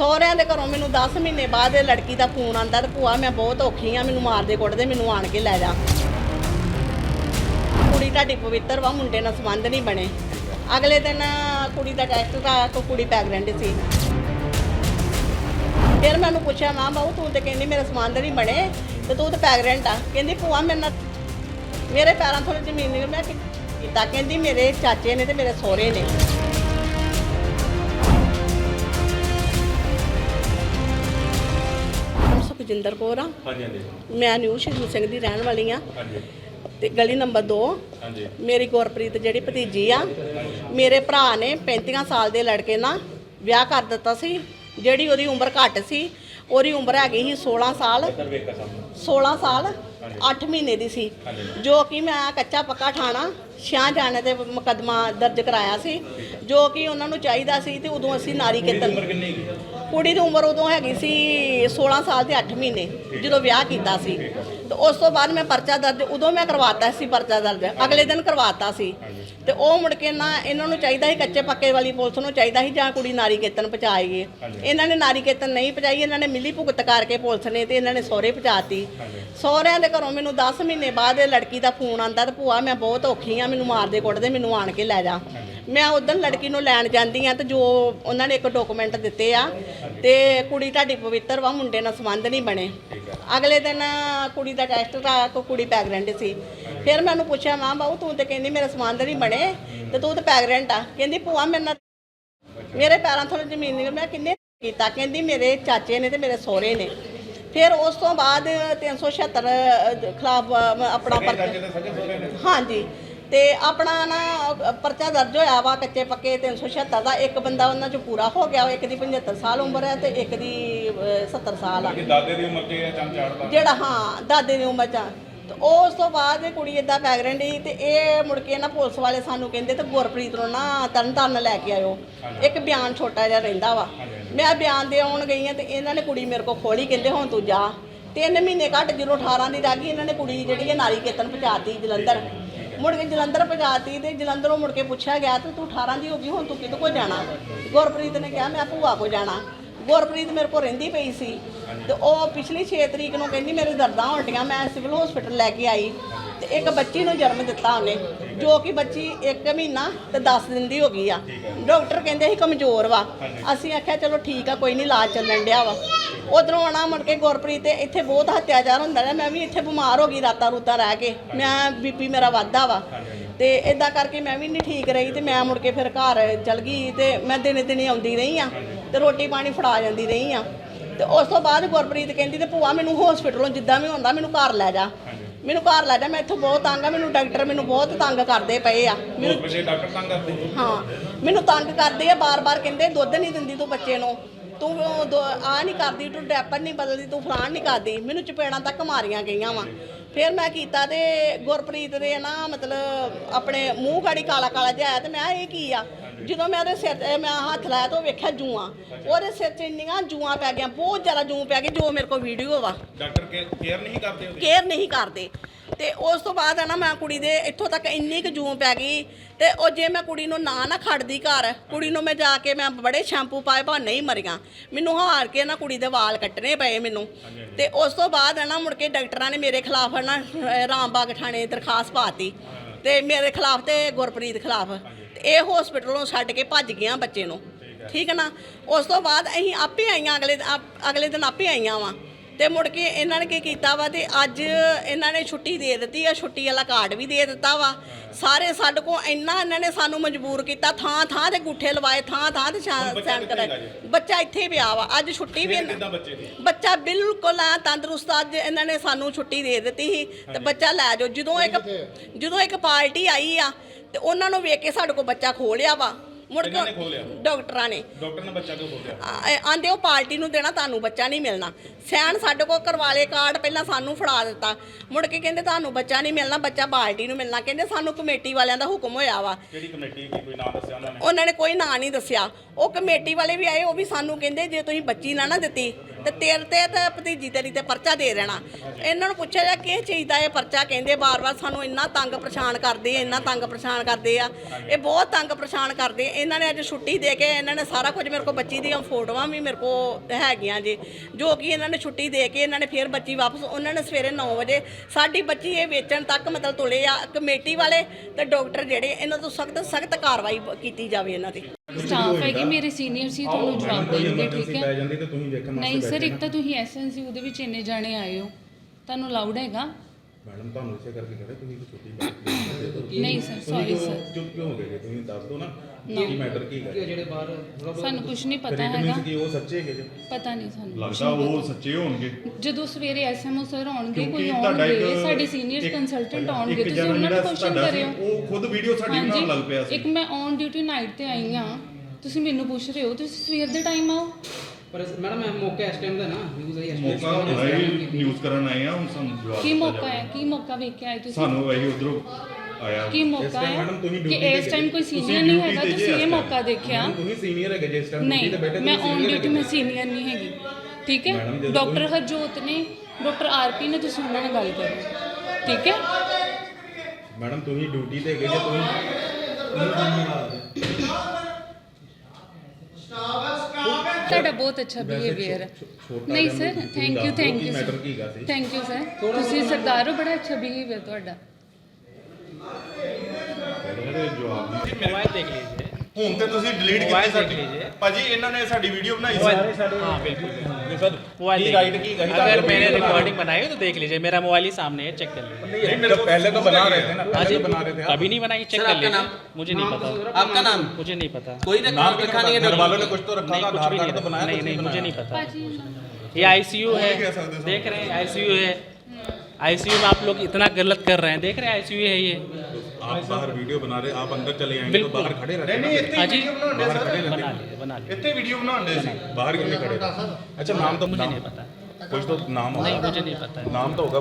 ਸਹੁਰਿਆਂ ਦੇ ਘਰੋਂ ਮੈਨੂੰ 10 ਮਹੀਨੇ ਬਾਅਦ ਇਹ ਲੜਕੀ ਦਾ ਫੋਨ ਆਂਦਾ ਤੇ ਭੂਆ ਮੈਂ ਬਹੁਤ ਔਖੀ ਆ, ਮੈਨੂੰ ਮਾਰਦੇ ਕੁੱਟਦੇ, ਮੈਨੂੰ ਆਣ ਕੇ ਲੈ ਜਾ। ਕੁੜੀ ਤੁਹਾਡੀ ਪਵਿੱਤਰ ਵਾ, ਮੁੰਡੇ ਨਾਲ ਸੰਬੰਧ ਨਹੀਂ ਬਣੇ। ਅਗਲੇ ਦਿਨ ਕੁੜੀ ਦਾ ਟੈਸਟ ਦਾ ਕੋ ਕੁੜੀ ਪ੍ਰੈਗਨੈਂਟ ਸੀ। ਫਿਰ ਮੈਨੂੰ ਪੁੱਛਿਆ, ਮਾਂ ਬਾਊ ਤੂੰ ਤੇ ਕਹਿੰਦੀ ਮੇਰੇ ਸੰਬੰਧ ਨਹੀਂ ਬਣੇ, ਤੇ ਤੂੰ ਤੇ ਪ੍ਰੈਗਨੈਂਟ ਆ। ਕਹਿੰਦੀ, ਭੂਆ, ਮੇਰੇ ਨਾਲ ਮੇਰੇ ਪੈਰਾਂ ਥੋੜੀ ਜ਼ਮੀਨ ਨਹੀਂ ਮੈਂ ਕੀ- ਕੀਤਾ? ਕਹਿੰਦੀ, ਮੇਰੇ ਚਾਚੇ ਨੇ ਤੇ ਮੇਰੇ ਸਹੁਰੇ ਨੇ। ਸੁਖਜਿੰਦਰ ਕੌਰ ਆ। ਹਾਂਜੀ ਹਾਂਜੀ। ਮੈਂ ਨਿਊ ਸ਼ਹੀਦ ਸਿੰਘ ਦੀ ਰਹਿਣ ਵਾਲੀ ਆ। ਹਾਂਜੀ। ਤੇ ਗਲੀ ਨੰਬਰ 2 ਹਾਂਜੀ। ਮੇਰੀ ਗੁਰਪ੍ਰੀਤ ਜਿਹੜੀ ਭਤੀਜੀ ਆ ਮੇਰੇ ਭਰਾ ਨੇ 35 ਸਾਲ ਦੇ ਲੜਕੇ ਨਾਲ ਵਿਆਹ ਕਰ ਦਿੱਤਾ ਸੀ ਜਿਹੜੀ ਉਹਦੀ ਉਮਰ ਘੱਟ ਸੀ ਉਹਦੀ ਉਮਰ ਹੈਗੀ ਸੀ 16 ਸਾਲ। ਇੱਧਰ ਵੇਖਾ ਸਾਹਮਣੇ। 16 ਸਾਲ 8 ਮਹੀਨੇ ਦੀ ਸੀ। ਜੋ ਕਿ ਮੈਂ ਕੱਚਾ ਪੱਕਾ ਠਾਣਾ ਛਿਆਂ ਜਾਣੇ ਤੇ ਮੁਕੱਦਮਾ ਦਰਜ ਕਰਾਇਆ ਸੀ। ਜੋ ਕਿ ਉਹਨਾਂ ਨੂੰ ਚਾਹੀਦਾ ਸੀ ਤੇ ਉਦੋਂ ਅਸੀਂ ਨਾਰੀ ਕੇਤਨ ਕੁੜੀ ਦੀ ਉਮਰ ਉਦੋਂ ਹੈਗੀ ਸੀ 16 ਸਾਲ ਤੇ 8 ਮਹੀਨੇ ਜਦੋਂ ਵਿਆਹ ਕੀਤਾ ਸੀ। ਤੇ ਉਸ ਤੋਂ ਬਾਅਦ ਮੈਂ ਪਰਚਾ ਦਰਜ ਉਦੋਂ ਮੈਂ ਕਰਵਾਤਾ ਸੀ ਪਰਚਾ ਦਰਜ। ਅਗਲੇ ਦਿਨ ਕਰਵਾਤਾ ਸੀ। ਤੇ ਉਹ ਮੁੜ ਕੇ ਨਾ ਇਹਨਾਂ ਨੂੰ ਚਾਹੀਦਾ ਸੀ ਕੱਚੇ ਪੱਕੇ ਵਾਲੀ ਪੁਲਿਸ ਨੂੰ ਚਾਹੀਦਾ ਸੀ ਜਾਂ ਕੁੜੀ ਨਾਰੀ ਕੇਤਨ ਪਹੁੰਚਾਏਗੀ ਇਹਨਾਂ ਨੇ ਨਾਰੀ ਕੇਤਨ ਨਹੀਂ ਪਹੁੰਚਾਈ ਇਹਨਾਂ ਨੇ ਮਿਲੀ ਭੁਗਤ ਕਰਕੇ ਪੁਲਿਸ ਨੇ ਤੇ ਇਹਨਾਂ ਨੇ ਸਹੁਰੇ ਪਹੁੰਚਾਤੀ। ਸਹੁਰਿਆਂ ਦੇ ਘਰੋਂ ਮੈਨੂੰ 10 ਮਹੀਨੇ ਬਾਅਦ ਇਹ ਲੜਕੀ ਦਾ ਫੋਨ ਆਂਦਾ ਤੇ ਭੂਆ ਮੈਂ ਬਹੁਤ ਔਖੀ ਆ ਮੈਨੂੰ ਮਾਰਦੇ ਕੁੱਟਦੇ ਮੈਨੂੰ ਆਣ ਕੇ ਲੈ ਜਾ। ਮੈਂ ਉਦੋਂ ਲੜਕੀ ਨੂੰ ਲੈਣ ਜਾਂਦੀ ਆ ਤੇ ਜੋ ਉਹਨਾਂ ਨੇ ਇੱਕ ਡਾਕੂਮੈਂਟ ਦਿੱਤੇ ਆ ਤੇ ਕੁੜੀ ਤੁਹਾਡੀ ਪਵਿੱਤਰ ਵਾ ਮੁੰਡੇ ਨਾਲ ਸੰਬੰਧ ਨਹੀਂ ਬਣੇ। ਅਗਲੇ ਦਿਨ ਕੁੜੀ ਦਾ ਟੈਸਟ ਦਾ ਕੋ ਕੁੜੀ ਪ੍ਰੈਗਨੈਂਟ ਸੀ। ਫਿਰ ਮੈਨੂੰ ਪੁੱਛਿਆ ਮਾਂ ਬਾਊ ਤੂੰ ਤੇ ਕਹਿੰਦੀ ਮੇਰੇ ਸੰਬੰਧ ਨਹੀਂ ਬਣੇ ਤੇ ਤੂੰ ਤੇ ਪ੍ਰੈਗਨੈਂਟ ਆ। ਕਹਿੰਦੀ ਭੂਆ ਮੇਰੇ ਨਾਲ ਮੇਰੇ ਪੈਰਾਂ ਥੋੜੀ ਜ਼ਮੀਨ ਨਹੀਂ ਮੈਂ ਕਿੰਨੇ ਕੀਤਾ? ਕਹਿੰਦੀ ਮੇਰੇ ਚਾਚੇ ਨੇ ਤੇ ਮੇਰੇ ਸਹੁਰੇ ਨੇ। ਫਿਰ ਉਸ ਤੋਂ ਬਾਅਦ 376 ਖਿਲਾਫ ਆਪਣਾ ਹਾਂਜੀ। ਤੇ ਆਪਣਾ ਨਾ ਪਰਚਾ ਦਰਜ ਹੋਇਆ ਵਾ ਕੱਚੇ ਪੱਕੇ 376 ਦਾ। ਇੱਕ ਬੰਦਾ ਉਹਨਾਂ ਚ ਪੂਰਾ ਹੋ ਗਿਆ ਇੱਕ ਦੀ 75 ਸਾਲ ਉਮਰ ਹੈ ਤੇ ਇੱਕ ਦੀ ਅ, 70 ਸਾਲ ਆ। ਦਾਦੇ ਦੀ ਉਮਰ ਤੇ ਚੰਨ ਚਾੜਦਾ? ਜਿਹੜਾ ਹਾਂ ਦਾਦੇ ਦੀ ਉਮਰ ਚ। ਤੇ ਉਸ ਤੋਂ ਬਾਅਦ ਇਹ ਕੁੜੀ ਇਦਾਂ ਪ੍ਰੈਗਨੈਂਟ ਸੀ ਤੇ ਇਹ ਮੁੜ ਕੇ ਨਾ ਪੁਲਿਸ ਵਾਲੇ ਸਾਨੂੰ ਕਹਿੰਦੇ ਤੇ ਗੁਰਪ੍ਰੀਤ ਨੂੰ ਨਾ ਤਰਨ ਤਾਰਨ ਲੈ ਕੇ ਆਇਓ। ਇੱਕ ਬਿਆਨ ਛੋਟਾ ਜਿਹਾ ਰਹਿੰਦਾ ਵਾ। ਮੈਂ ਬਿਆਨ ਦੇ ਆਉਣ ਗਈ ਆ ਤੇ ਇਹਨਾਂ ਨੇ ਕੁੜੀ ਮੇਰੇ ਕੋਲ ਖੋਲੀ ਕਹਿੰਦੇ ਹੁਣ ਤੂੰ ਜਾ। ਤਿੰਨ ਮਹੀਨੇ ਘੱਟ ਜਦੋਂ 18 ਦੀ ਰਹਿ ਗਈ ਇਹਨਾਂ ਨੇ ਕੁੜੀ ਜਿਹੜੀ ਹੈ ਨਾਰੀ ਕੇਤਨ ਪਹੁੰਚਾਤੀ ਜਲੰਧਰ। ਮੁੜ ਕੇ ਜਲੰਧਰ ਪਹੁੰਚਾਤੀ ਤੇ ਜਲੰਧਰੋਂ ਮੁੜ ਕੇ ਪੁੱਛਿਆ ਗਿਆ ਤੇ ਤੂੰ 18 ਦੀ ਹੋ ਗਈ, ਹੁਣ ਤੂੰ ਕਿਹਦੇ ਕੋਲ ਜਾਣਾ? ਗੁਰਪ੍ਰੀਤ ਨੇ ਕਿਹਾ, ਮੈਂ ਭੂਆ ਕੋਲ ਜਾਣਾ। ਗੁਰਪ੍ਰੀਤ ਮੇਰੇ ਕੋਲ ਰਹਿੰਦੀ ਪਈ ਸੀ ਤੇ ਉਹ ਪਿਛਲੀ 6 ਤਰੀਕ ਨੂੰ ਕਹਿੰਦੀ ਮੇਰੇ ਦਰਦਾਂ ਉਲਟੀਆਂ ਮੈਂ ਸਿਵਲ ਹਸਪੀਟਲ ਲੈ ਕੇ ਆਈ ਤੇ ਇੱਕ ਬੱਚੀ ਨੂੰ ਜਨਮ ਦਿੱਤਾ ਉਹਨੇ, ਜੋ ਕਿ ਬੱਚੀ 1 ਮਹੀਨਾ ਤੇ 10 ਦਿਨ ਦੀ ਹੋ ਗਈ ਆ। ਡਾਕਟਰ ਕਹਿੰਦੇ ਸੀ ਕਮਜ਼ੋਰ ਵਾ। ਅਸੀਂ ਆਖਿਆ, ਚਲੋ ਠੀਕ ਆ, ਕੋਈ ਨਹੀਂ, ਇਲਾਜ ਚੱਲਣ ਡਿਆ ਵਾ। ਉਧਰੋਂ ਆਣਾ ਮੁੜ ਕੇ ਗੁਰਪ੍ਰੀਤ ਤੇ ਇੱਥੇ ਬਹੁਤ ਹੱਤਿਆਚਾਰ ਹੁੰਦਾ ਰਿਹਾ ਮੈਂ ਵੀ ਇੱਥੇ ਬਿਮਾਰ ਹੋ ਗਈ ਰਾਤਾਂ ਰੂਤਾਂ ਰਹਿ ਕੇ। ਮੈਂ ਬੀਪੀ ਮੇਰਾ ਵੱਧਦਾ ਵਾ। ਤੇ ਇਦਾਂ ਕਰਕੇ ਮੈਂ ਵੀ ਨਹੀਂ ਠੀਕ ਰਹੀ ਤੇ ਮੈਂ ਮੁੜ ਕੇ ਫਿਰ ਘਰ ਚਲ ਗਈ ਤੇ ਮੈਂ ਦਿਨੇ ਦਿਨੇ ਆਉਂਦੀ ਰਹੀ ਆ ਤੇ ਰੋਟੀ ਪਾਣੀ ਫੜਾ ਜਾਂਦੀ ਰਹੀ ਆ। ਤੇ ਉਸ ਤੋਂ ਬਾਅਦ ਗੁਰਪ੍ਰੀਤ ਕਹਿੰਦੀ ਤੇ ਭੂਆ ਮੈਨੂੰ ਹਸਪੀਟਲੋਂ ਜਿੱਦਾਂ ਵੀ ਹੁੰਦਾ ਮੈਨੂੰ ਘਰ ਲੈ ਜਾ। ਮੈਨੂੰ ਘਰ ਲੈ ਜਾ ਮੈਂ ਇੱਥੋਂ ਬਹੁਤ ਤੰਗ ਆ ਮੈਨੂੰ ਡਾਕਟਰ ਮੈਨੂੰ ਬਹੁਤ ਤੰਗ ਕਰਦੇ ਪਏ ਆ। ਮੈਨੂੰ ਡਾਕਟਰ ਤੰਗ ਕਰਦੇ? ਹਾਂ ਮੈਨੂੰ ਤੰਗ ਕਰਦੇ ਆ ਬਾਰ-ਬਾਰ ਕਹਿੰਦੇ ਦੁੱਧ ਨਹੀਂ ਦਿੰਦੀ ਤੂੰ ਬੱਚੇ ਨੂੰ। ਤੂੰ ਦੋ- ਆ ਨਹੀਂ ਕਰਦੀ, ਤੂੰ ਡੈਪਰ ਨਹੀਂ ਬਦਲਦੀ, ਤੂੰ ਫਲਾਣ ਨਹੀਂ ਕਰਦੀ। ਮੈਨੂੰ ਚਪੇੜਾਂ ਤੱਕ ਮਾਰੀਆਂ ਗਈਆਂ ਵਾ। ਫਿਰ ਮੈਂ ਕੀਤਾ ਤੇ ਗੁਰਪ੍ਰੀਤ ਦੇ ਨਾ ਮਤਲਬ ਆਪਣੇ ਮੂੰਹ ਗਾੜੀ ਕਾਲਾ ਕਾਲਾ ਜਿਹਾ ਆਇਆ ਤੇ ਮੈਂ ਕਿਹਾ, ਇਹ ਕੀ ਆ? ਜਦੋਂ ਮੈਂ ਉਹਦੇ ਸਿਰ ਤੇ ਮੈਂ ਹੱਥ ਲਾਇਆ ਤਾਂ ਉਹ ਵੇਖਿਆ ਜੂਆਂ। ਉਹਦੇ ਸਿਰ 'ਚ ਇੰਨੀਆਂ ਜੂਆਂ ਪੈ ਗਈਆਂ ਬਹੁਤ ਜ਼ਿਆਦਾ ਜੂੰ ਪੈ ਗਈ ਜੋ ਮੇਰੇ ਕੋਲ ਵੀਡੀਓ ਵਾ। ਡਾਕਟਰ ਕੇਅਰ ਨਹੀਂ ਕਰਦੇ ਉਹਦੀ? ਕੇਅਰ ਨਹੀਂ ਕਰਦੇ। ਤੇ ਉਸ ਤੋਂ ਬਾਅਦ ਆ ਨਾ ਮੈਂ ਕੁੜੀ ਦੇ ਇੱਥੋਂ ਤੱਕ ਇੰਨੀ ਕੁ ਜੂਮ ਪੈ ਗਈ। ਤੇ ਉਹ ਜੇ ਮੈਂ ਕੁੜੀ ਨੂੰ ਨਾ ਨਾ ਖੜਦੀ ਘਰ ਕੁੜੀ ਨੂੰ ਮੈਂ ਜਾ ਕੇ ਮੈਂ ਬੜੇ ਸ਼ੈਂਪੂ ਪਾਏ ਪਾ ਨਹੀਂ ਮਰੀਆਂ। ਮੈਨੂੰ ਹਾਰ ਕੇ ਨਾ ਕੁੜੀ ਦੇ ਵਾਲ ਕੱਟਣੇ ਪਏ ਮੈਨੂੰ। ਤੇ ਉਸ ਤੋਂ ਬਾਅਦ ਆ ਨਾ ਮੁੜ ਕੇ ਡਾਕਟਰਾਂ ਨੇ ਮੇਰੇ ਖਿਲਾਫ ਨਾ ਰਾਮਬਾਗ ਥਾਣੇ ਦਰਖਾਸਤ ਪਾਤੀ। ਤੇ ਮੇਰੇ ਖਿਲਾਫ ਤੇ ਗੁਰਪ੍ਰੀਤ ਖਿਲਾਫ। ਇਹ ਹਸਪੀਟਲੋਂ ਛੱਡ ਕੇ ਭੱਜ ਗਿਆ ਬੱਚੇ ਨੂੰ। ਠੀਕ ਹੈ ਨਾ? ਉਸ ਤੋਂ ਬਾਅਦ ਅਸੀਂ ਆਪੇ ਆਈਆਂ ਅਗਲੇ ਅਗਲੇ ਦਿਨ ਆਪੇ ਆਈਆਂ ਵਾਂ। ਤੇ ਮੁੜ ਕੇ ਇਹਨਾਂ ਨੇ ਕੀ ਕੀਤਾ ਵਾ ਤੇ ਅੱਜ ਇਹਨਾਂ ਨੇ ਛੁੱਟੀ ਦੇ ਦਿੱਤੀ ਆ ਛੁੱਟੀ ਵਾਲਾ ਕਾਰਡ ਵੀ ਦੇ ਦਿੱਤਾ ਵਾ। ਸਾਰੇ ਸਾਡੇ ਕੋ ਇੰਨਾ ਇਹਨਾਂ ਨੇ ਸਾਨੂੰ ਮਜਬੂਰ ਕੀਤਾ ਥਾਂ ਥਾਂ ਤੇ ਗੁੱਠੇ ਲਵਾਏ ਥਾਂ ਥਾਂ ਤੇ ਸੈਨ ਕਰਾਏ? ਬੱਚਾ ਇੱਥੇ ਪਿਆ ਵਾ ਅੱਜ ਛੁੱਟੀ ਵੀ ਬੱਚਾ ਬਿਲਕੁਲ ਆ ਤੰਦਰੁਸਤ ਅੱਜ ਇਹਨਾਂ ਨੇ ਸਾਨੂੰ ਛੁੱਟੀ ਦੇ ਦਿੱਤੀ ਸੀ। ਤੇ ਬੱਚਾ ਲੈ ਜਾਓ। ਜਦੋਂ ਇੱਕ ਜਦੋਂ ਇੱਕ ਪਾਰਟੀ ਆਈ ਆ ਤੇ ਉਹਨਾਂ ਨੂੰ ਵੇਖ ਕੇ ਸਾਡੇ ਕੋਲ ਬੱਚਾ ਖੋਹ ਲਿਆ ਵਾ। ਮੁੜ ਕਿਹਨਾਂ ਨੇ ਕੇ ਲਿਆ? ਡਾਕਟਰਾਂ ਨੇ। ਡਾਕਟਰ ਨੇ ਬੱਚਾ ਕਿਉਂ ਬੋਲਿਆ ਆ- ਆਂਦੇ ਉਹ ਪਾਰਟੀ ਨੂੰ ਦੇਣਾ ਤੁਹਾਨੂੰ ਬੱਚਾ ਨਹੀਂ ਮਿਲਣਾ। ਸੈਨ ਸਾਡੇ ਕੋਲ ਕਰਵਾਲੇ ਕਾਰਡ ਪਹਿਲਾਂ ਸਾਨੂੰ ਫੜਾ ਦਿੱਤਾ। ਮੁੜ ਕੇ ਕਹਿੰਦੇ ਤੁਹਾਨੂੰ ਬੱਚਾ ਨਹੀਂ ਮਿਲਣਾ ਬੱਚਾ ਪਾਰਟੀ ਨੂੰ ਮਿਲਣਾ। ਕਹਿੰਦੇ ਸਾਨੂੰ ਕਮੇਟੀ ਵਾਲਿਆਂ ਦਾ ਹੁਕਮ ਹੋਇਆ ਵਾ। ਕਿਹੜੀ ਕਮੇਟੀ ਕੀ ਕੋਈ ਨਾਮ ਦੱਸਿਆ ਉਹਨਾਂ ਨੇ? ਉਹਨਾਂ ਨੇ ਕੋਈ ਨਾਂ ਨਹੀਂ ਦੱਸਿਆ। ਉਹ ਕਮੇਟੀ ਵਾਲੇ ਵੀ ਆਏ ਉਹ ਵੀ ਸਾਨੂੰ ਕਹਿੰਦੇ ਜੇ ਤੁਸੀਂ ਬੱਚੀ ਨਾ ਨਾ ਦਿੱਤੀ ਤੇ ਤੇਰੇ ਤੇ ਤੇ ਭਤੀਜੀ ਤੇਰੀ ਤੇ ਪਰਚਾ ਦੇ ਦੇਣਾ। ਇਹਨਾਂ ਨੂੰ ਪੁੱਛਿਆ ਜਾ ਕਿਸ ਚੀਜ਼ ਦਾ ਇਹ ਪਰਚਾ? ਕਹਿੰਦੇ ਬਾਰ-ਬਾਰ ਸਾਨੂੰ ਇੰਨਾ ਤੰਗ ਪਰੇਸ਼ਾਨ ਕਰਦੇ ਆ ਇੰਨਾ ਤੰਗ ਪਰੇਸ਼ਾਨ ਕਰਦੇ ਆ। ਇਹ ਬਹੁਤ ਤੰਗ ਪਰੇਸ਼ਾਨ ਕਰਦੇ ਇਹਨਾਂ ਨੇ ਅੱਜ ਛੁੱਟੀ ਦੇ ਕੇ ਇਹਨਾਂ ਨੇ ਸਾਰਾ ਕੁਝ ਮੇਰੇ ਕੋਲ ਬੱਚੀ ਦੀਆਂ ਫੋਟੋਆਂ ਵੀ ਮੇਰੇ ਕੋਲ ਹੈਗੀਆਂ ਜੀ। ਜੋ ਕਿ ਇਹਨਾਂ ਨੇ ਛੁੱਟੀ ਦੇ ਕੇ ਇਹਨਾਂ ਨੇ ਫਿਰ ਬੱਚੀ ਵਾਪਸ, ਉਹਨਾਂ ਨੇ ਸਵੇਰੇ 9 ਵਜੇ ਸਾਡੀ ਬੱਚੀ ਇਹ ਵੇਚਣ ਤੱਕ ਮਤਲਬ ਤੁਲੇ ਆ। ਕਮੇਟੀ ਵਾਲੇ ਤੇ ਡਾਕਟਰ ਜਿਹੜੇ, ਇਹਨਾਂ ਤੋਂ ਸਖਤ ਸਖਤ ਕਾਰਵਾਈ ਕੀਤੀ ਜਾਵੇ ਇਹਨਾਂ ਤੇ ਸਟਾਫ ਹੈਗੀ ਮੇਰੇ ਸੀਨੀਅਰ ਸੀ ਤੁਹਾਨੂੰ ਜਵਾਬ ਦੇਣਗੇ ਠੀਕ ਹੈ? ਜਾਂਦੀ ਤੇ ਤੁਸੀਂ ਵੇਖਣ ਨਹੀਂ ਸਰ ਇੱਕ ਤਾਂ ਤੁਸੀਂ ਐਸਐਨਸੀ ਉਹਦੇ ਵਿੱਚ ਇੰਨੇ ਜਾਣੇ ਆਏ ਹੋ। ਤੁਹਾਨੂੰ ਅਲਾਉਡ ਹੈਗਾ? ਮੈਡਮ ਤੁਹਾਨੂੰ ਇਸੇ ਕਰਕੇ ਕਹਿੰਦੇ ਤੁਸੀਂ ਇੱਕ ਛੋਟੀ ਬਾਤ ਨਹੀਂ ਸਰ ਸੌਰੀ। ਸਰ ਚੁੱਪ ਕਿਉਂ ਹੋ ਗਏ ਜੀ? ਤੁਸੀਂ ਦੱਸ ਦਿਓ ਨਾ ਕੀ ਮੈਟਰ ਕੀ ਹੈ? ਸਾਨੂੰ ਕੁਝ ਨਹੀਂ ਪਤਾ ਰੇਟ ਹੈਗਾ। ਮੀਨਸ ਕੀ ਉਹ ਸੱਚੇ ਹੈਗੇ ਜੀ? ਪਤਾ ਨਹੀਂ ਸਾਨੂੰ। ਕੁਛ ਲੱਗਦਾ ਨਹੀਂ ਉਹ। ਸੱਚੇ ਹੋਣਗੇ। ਜਦੋਂ ਸਵੇਰੇ ਐਸਐਮਓ ਸਰ ਆਉਣਗੇ ਕਿਉਂਕਿ ਕੋਈ ਤੁਹਾਡਾ ਆਉਣਗੇ ਇੱਕ ਸਾਡੇ ਸੀਨੀਅਰ ਇੱਕ- ਕੰਸਲਟੈਂਟ ਆਉਣਗੇ ਇੱਕ ਤੁਸੀਂ ਜਣਾ ਉਹਨਾਂ ਨੂੰ ਜਿਹੜਾ ਕੁਐਸਚਨ ਤੁਹਾਡਾ ਸੀ, ਕਰਿਓ ਉਹ ਖੁਦ ਵੀਡੀਓ ਸਾਡੀ ਬਣਾਉਣ ਲੱਗ ਪਿਆ ਸੀ। ਇੱਕ ਮੈਂ ਔਨ ਡਿਊਟੀ ਨਾਈਟ ਤੇ ਆਈ ਆ ਤੁਸੀਂ ਮੈਨੂੰ ਪੁੱਛ ਰਹੇ ਹੋ ਤੁਸੀਂ ਸਵੇਰ ਦੇ ਟਾਈਮ ਆਓ। ਪਰ ਮੈਡਮ ਮੈਂ ਮੌਕਾ ਇਸ ਟਾਈਮ ਦਾ ਨਾ ਨਿਊਜ਼ ਆਈ ਇਸ ਮੌਕਾ ਹੁੰਦਾ ਹੀ ਨਿਊਜ਼ ਕਰਨ ਆਏ ਆ ਹੁਣ ਸਾਨੂੰ ਜਵਾਬ ਕੀ ਦਿੱਤਾ ਮੌਕਾ ਜਾਵੇ। ਹੈ ਕੀ ਮੌਕਾ ਵੇਖ ਕੇ ਆਏ ਤੁਸੀਂ ਸਾਨੂੰ ਵਹੀ ਉਧਰੋਂ ਆਇਆ ਕੀ ਮੌਕਾ time ਹੈ madam ਤੁਸੀਂ ਕਿ duty ਤੇ ਇਸ ਟਾਈਮ ਕੋਈ ਤੁਸੀਂ ਸੀਨੀਅਰ ਨਹੀਂ duty ਹੈਗਾ ਤੇ ਜੇ ਤੁਸੀਂ ਇਸ ਇਹ time। ਮੌਕਾ ਦੇਖਿਆ ਤੁਸੀਂ ਸੀਨੀਅਰ ਹੈਗੇ ਜਿਸ ਟਾਈਮ ਨਹੀਂ ਤੇ ਬੈਠੇ ਮੈਂ ਤੁਸੀਂ ਔਨ senior ਡਿਊਟੀ ਹੈਗੇ। ਮੈਂ ਸੀਨੀਅਰ ਨਹੀਂ ਹੈਗੀ ਠੀਕ Madam, ਹੈ ਜਦੋਂ ਡਾਕਟਰ ਹਰਜੋਤ ਨੇ ਡਾਕਟਰ ਆਰਪੀ ਨੇ ਤੁਸੀਂ ਉਹਨਾਂ ਨਾਲ ਗੱਲ ਕਰੋ ਠੀਕ ਹੈ ਮੈਡਮ ਤੁਸੀਂ ਡਿਊਟੀ ਤੇ ਹੈਗੇ ਜੇ ਤੁਸੀਂ ਤੁਹਾਡਾ ਬਹੁਤ ਅੱਛਾ ਬਿਹੇਵੀਅਰ ਹੈ ਛੋਟਾ ਨਹੀਂ ਜਿਹਾ ਸਰ ਮੈਨੂੰ ਥੈਂਕ ਯੂ ਦੱਸ ਦਿਓ ਥੈਂਕ ਕਿ ਯੂ matter ਕੀ ਹੈਗਾ ਸੀ। ਥੈਂਕ ਯੂ ਸਰ ਤੁਸੀਂ ਸਰਦਾਰ ਹੋ ਬੜਾ ਅੱਛਾ ਬਿਹੇਵੀਅਰ ਤੁਹਾਡਾ ਇਹਦੇ ਜਵਾਬ ਨਹੀਂ मोबाइल देख लीजिए ਹੁਣ ਤੇ ਤੁਸੀਂ ਡਿਲੀਟ ਕੀਤੀ ਸਾਡੀ। ਭਾਜੀ ਇਹਨਾਂ ਨੇ ਸਾਡੀ ਵੀਡੀਓ ਬਣਾਈ ਸੀ। हाँ बिल्कुल बिल्कुल। मोबाइल की राइट की गई अगर मैंने रिकॉर्डिंग बनाई हो तो देख लीजिए मेरा मोबाइल ही सामने है चेक कर लीजिए नहीं मेरे को पहले तो बना रहे थे ना हाँ जी, पहले तो बना रहे थे आप। कभी नहीं बनाई चेक सर, कर आपका लीजिए नाम? मुझे नहीं पता आपका नाम मुझे नहीं पता कोई ना नाम नाम लिखा नहीं है घर वालों ने कुछ तो रखा नहीं था कुछ आधार भी नहीं कार्ड तो पता। बनाया नहीं कुछ नहीं मुझे नहीं पता ये आईसीयू है कह सकते हैं, देख रहे हैं आईसीयू है आईसीयू में आप लोग इतना गलत कर रहे हैं देख रहे हैं आईसीयू है ये आप बाहर वीडियो बना रहे आप अंदर चले आएंगे तो बिल्कुल। बाहर खड़े रहते ਨਹੀਂ हैं ਨਹੀਂ ਇੱਥੇ हाँ जी ਵੀਡੀਓ ਬਣਾਉਂਦੇ ਸਰ बना लीजिए बना लीजिए ਇੱਥੇ ਵੀਡੀਓ ਬਣਾਉਂਦੇ ਸੀ बाहर क्यों नहीं खड़े अच्छा नाम तो मुझे नाम नहीं पता कुछ तो नाम नहीं होगा मुझे नहीं पता नाम तो होगा